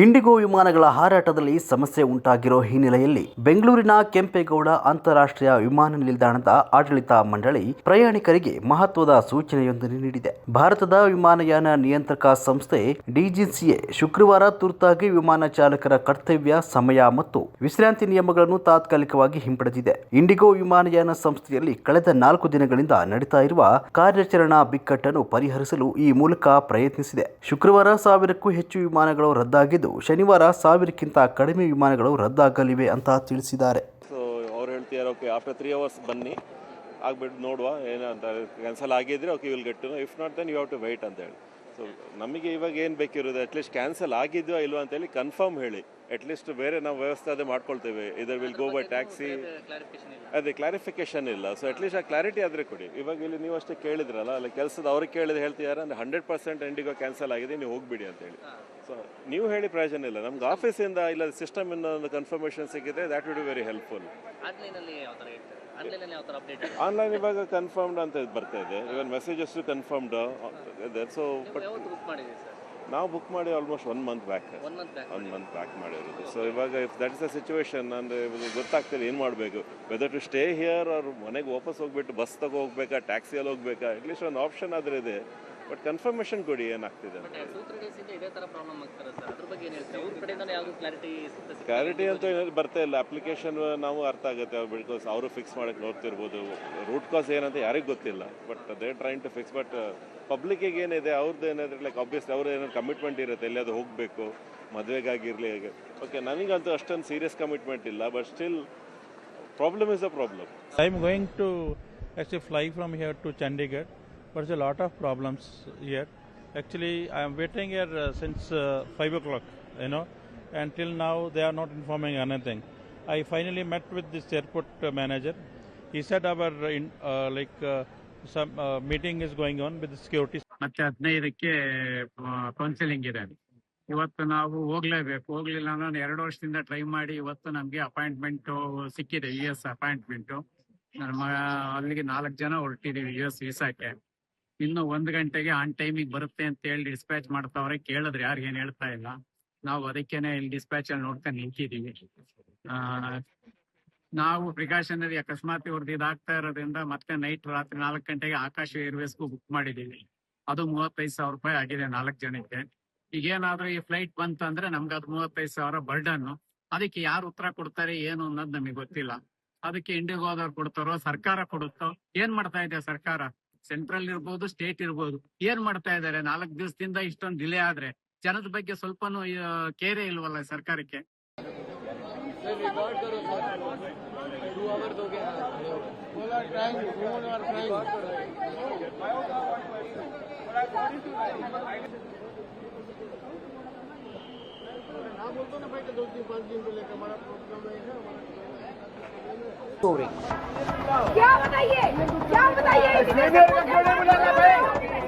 IndiGo ವಿಮಾನಗಳ ಹಾರಾಟದಲ್ಲಿ ಸಮಸ್ಯೆ ಉಂಟಾಗಿರೋ ಹಿನ್ನೆಲೆಯಲ್ಲಿ ಬೆಂಗಳೂರಿನ ಕೆಂಪೇಗೌಡ ಅಂತಾರಾಷ್ಟ್ರೀಯ ವಿಮಾನ ನಿಲ್ದಾಣದ ಆಡಳಿತ ಮಂಡಳಿ ಪ್ರಯಾಣಿಕರಿಗೆ ಮಹತ್ವದ ಸೂಚನೆಯೊಂದನ್ನು ನೀಡಿದೆ. ಭಾರತದ ವಿಮಾನಯಾನ ನಿಯಂತ್ರಕ ಸಂಸ್ಥೆ ಡಿಜಿಸಿಎ ಶುಕ್ರವಾರ ತುರ್ತಾಗಿ ವಿಮಾನ ಚಾಲಕರ ಕರ್ತವ್ಯ, ಸಮಯ ಮತ್ತು ವಿಶ್ರಾಂತಿ ನಿಯಮಗಳನ್ನು ತಾತ್ಕಾಲಿಕವಾಗಿ ಹಿಂಪಡೆದಿದೆ. ಇಂಡಿಗೋ ವಿಮಾನಯಾನ ಸಂಸ್ಥೆಯಲ್ಲಿ ಕಳೆದ ನಾಲ್ಕು ದಿನಗಳಿಂದ ನಡೀತಾ ಇರುವ ಕಾರ್ಯಾಚರಣಾ ಬಿಕ್ಕಟ್ಟನ್ನು ಪರಿಹರಿಸಲು ಈ ಮೂಲಕ ಪ್ರಯತ್ನಿಸಿದೆ. ಶುಕ್ರವಾರ ಸಾವಿರಕ್ಕೂ ಹೆಚ್ಚು ವಿಮಾನಗಳು ರದ್ದಾಗಿದ್ದು ಶನಿವಾರ ಸಾವಿರಕ್ಕಿಂತ ಕಡಿಮೆ ವಿಮಾನಗಳು ರದ್ದಾಗಲಿವೆ ಅಂತ ತಿಳಿಸಿದ್ದಾರೆ. ಸೊ ಅವ್ರು ಹೇಳ್ತಿದ್ದಾರೆ ಓಕೆ ಆಫ್ಟರ್ ತ್ರೀ ಅವರ್ಸ್ ಬನ್ನಿ. ಆಗ್ಬಿಟ್ಟು ನೋಡುವ ಏನಂತ ಕ್ಯಾನ್ಸಲ್ ಆಗಿದ್ರೆ okay will get to if not then you have to wait ಅಂತ ಹೇಳಿ. ಸೊ ನಮಗೆ ಇವಾಗ ಏನು ಬೇಕಿರೋದು? ಅಟ್ಲೀಸ್ಟ್ ಕ್ಯಾನ್ಸಲ್ ಆಗಿದ್ಯೋ ಅಂತ ಅಂತೇಳಿ ಕನ್ಫರ್ಮ್ ಹೇಳಿ. ಅಟ್ಲೀಸ್ಟ್ ಬೇರೆ ನಾವು ವ್ಯವಸ್ಥೆ ಅದೇ ಮಾಡ್ಕೊಳ್ತೇವೆ. Either will go by taxi ಅದೇ ಕ್ಲಾರಿಫಿಕೇಶನ್ ಇಲ್ಲ. ಸೊ ಅಟ್ಲೀಸ್ಟ್ ಆ ಕ್ಲಾರಿಟಿ ಆದರೆ ಕೊಡಿ. ಇವಾಗ ಇಲ್ಲಿ ನೀವು ಅಷ್ಟೇ ಕೇಳಿದ್ರಲ್ಲ ಅಲ್ಲಿ ಕೆಲಸದ ಅವ್ರಿಗೆ ಕೇಳಿದ್ರೆ ಹೇಳ್ತಿದ್ದಾರೆ ಅಂದರೆ ಹಂಡ್ರೆಡ್ ಪರ್ಸೆಂಟ್ ಎಂಡಿಗೋ ಕ್ಯಾನ್ಸಲ್ ಆಗಿದೆ ನೀವು ಹೋಗ್ಬಿಡಿ ಅಂತೇಳಿ. ಸೊ ನೀವು ಹೇಳಿ ಪ್ರಯೋಜನ ಇಲ್ಲ. ನಮ್ಗೆ ಆಫೀಸಿಂದ ಇಲ್ಲ ಸಿಸ್ಟಮಿಂದ ಒಂದು ಕನ್ಫರ್ಮೇಷನ್ ಸಿಕ್ಕಿದ್ರೆ that will be very helpful online ಇವಾಗ ಕನ್ಫರ್ಮ್ಡ್ ಅಂತ ಇದು ಬರ್ತಾ ಇದೆ. Even messages confirmed so but ನಾವು ಬುಕ್ ಮಾಡಿ almost one month back one month back one month back ಮಾಡಿರೋದು. ಸೊ ಇವಾಗ if that is a situation ಅಂದರೆ ಗೊತ್ತಾಗ್ತಿಲ್ಲ ಏನು ಮಾಡಬೇಕು. ವೆದರ್ ಟು ಸ್ಟೇ ಹಿಯರ್ ಅವ್ರ ಮನೆಗೆ ವಾಪಸ್ ಹೋಗ್ಬಿಟ್ಟು ಬಸ್ ತಗೋ ಹೋಗ್ಬೇಕಾ ಟ್ಯಾಕ್ಸಿಯಲ್ಲಿ ಹೋಗ್ಬೇಕಾ ಅಟ್ಲೀಸ್ಟ್ ಒಂದು ಆಪ್ಷನ್ ಆದ್ರೆ ಇದೆ. ಬಟ್ ಕನ್ಫರ್ಮೇಷನ್ ಕೊಡಿ ಏನಾಗ್ತಿದೆ ಕ್ಲಾರಿಟಿ ಕ್ಲಾರಿಟಿ ಅಂತ ಏನಾದ್ರು ಬರ್ತಾ ಇಲ್ಲ. ಅಪ್ಲಿಕೇಶನ್ ನಾವು ಅರ್ಥ ಆಗುತ್ತೆ. ಬಿಕಾಸ್ ಅವರು ಫಿಕ್ಸ್ ಮಾಡಕ್ಕೆ ನೋಡ್ತಿರ್ಬೋದು. ರೂಟ್ ಕಾಸ್ ಏನಂತ ಯಾರಿಗೂ ಗೊತ್ತಿಲ್ಲ. But they train to fix but ಪಬ್ಲಿಕ್ಕಿಗೆ ಏನಿದೆ ಅವ್ರದ್ದು ಏನಾದ್ರೆ ಲೈಕ್ ಆಬ್ವಿಯಸ್ಲಿ ಅವ್ರ ಏನಾದ್ರು ಕಮಿಟ್ಮೆಂಟ್ ಇರುತ್ತೆ. ಎಲ್ಲಿಯಾದ್ರು ಹೋಗಬೇಕು ಮದುವೆಗಾಗಿರಲಿ ಹೇಗೆ. ಓಕೆ ನನಗಂತೂ ಅಷ್ಟೊಂದು ಸೀರಿಯಸ್ ಕಮಿಟ್ಮೆಂಟ್ ಇಲ್ಲ. But still problem is a problem I am going to actually fly from here to Chandigarh, but there's a lot of problems here. Actually, I am waiting here uh, since uh, 5 o'clock, you know, and till now they are not informing anything. I finally met with this airport uh, manager. He said our uh, in, uh, like uh, some uh, meeting is going on with the security ಮತ್ತೆ ಹದಿನೈದಕ್ಕೆ counselling ಇದೆ ಇವತ್ತು ನಾವು ಹೋಗ್ಲೇಬೇಕು ಹೋಗ್ಲಿಲ್ಲ ನಾನು ಎರಡು ವರ್ಷದಿಂದ ಟ್ರೈ ಮಾಡಿ ಇವತ್ತು ನಮಗೆ ಅಪಾಯಿಂಟ್ಮೆಂಟ್ ಸಿಕ್ಕಿದೆ ಯು ಎಸ್ ಅಪಾಯಿಂಟ್ಮೆಂಟ್ ನಮ್ಮ ಅಲ್ಲಿಗೆ ನಾಲ್ಕು ಜನ ಹೊರಟಿದ್ದೀವಿ ಯು ಎಸ್ ವೀಸಾಕ್ಕೆ ಇನ್ನು ಒಂದ್ ಗಂಟೆಗೆ ಆನ್ ಟೈಮಿಗೆ ಬರುತ್ತೆ ಅಂತ ಹೇಳಿ ಡಿಸ್ಪ್ಯಾಚ್ ಮಾಡ್ತಾವ್ರೆ, ಕೇಳಿದ್ರೆ ಯಾರು ಏನ್ ಹೇಳ್ತಾ ಇಲ್ಲ. ನಾವು ಅದಕ್ಕೇನೆ ಇಲ್ಲಿ ಡಿಸ್ಪ್ಯಾಚ್ ಅಲ್ಲಿ ನೋಡ್ಕೊಂಡು ನಿಂತಿದೀವಿ ನಾವು ಪ್ರಿಕಾಷನರಿ ಅಕಸ್ಮಾತ್ ಇವ್ರದ್ದು ಇದಾಗ್ತಾ ಇರೋದ್ರಿಂದ ಮತ್ತೆ ನೈಟ್ ರಾತ್ರಿ ನಾಲ್ಕು ಗಂಟೆಗೆ ಆಕಾಶ ಏರ್ವೇಸ್ಗೂ ಬುಕ್ ಮಾಡಿದೀವಿ ಅದು ಮೂವತ್ತೈದು ಸಾವಿರ ರೂಪಾಯಿ ಆಗಿದೆ ನಾಲ್ಕು ಜನಕ್ಕೆ. ಈಗೇನಾದ್ರೂ ಈ ಫ್ಲೈಟ್ ಬಂತಂದ್ರೆ ನಮ್ಗೆ ಅದು ಮೂವತ್ತೈದು ಸಾವಿರ ಬರ್ಡನ್ ಅದಕ್ಕೆ ಯಾರು ಉತ್ತರ ಕೊಡ್ತಾರೆ, ಏನು ಅನ್ನೋದು ನಮಗೆ ಗೊತ್ತಿಲ್ಲ. ಅದಕ್ಕೆ ಇಂಡಿಗೋದವ್ರು ಕೊಡ್ತಾರೋ, ಸರ್ಕಾರ ಕೊಡುತ್ತೋ, ಏನ್ ಮಾಡ್ತಾ ಇದೆ ಸರ್ಕಾರ? ಸೆಂಟ್ರಲ್ ಇರ್ಬೋದು ಸ್ಟೇಟ್ ಇರ್ಬೋದು ಏನ್ ಮಾಡ್ತಾ ಇದಾರೆ ನಾಲ್ಕು ದಿವಸದಿಂದ ಇಷ್ಟೊಂದು ಡಿಲೇ ಆದ್ರೆ ಜನದ ಬಗ್ಗೆ ಸ್ವಲ್ಪನೂ ಕೇರೆ ಇಲ್ವಲ್ಲ ಸರ್ಕಾರಕ್ಕೆ क्या बताइए क्या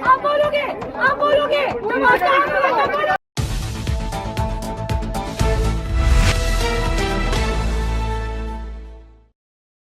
आप बोलोगे आप बोलोगे तो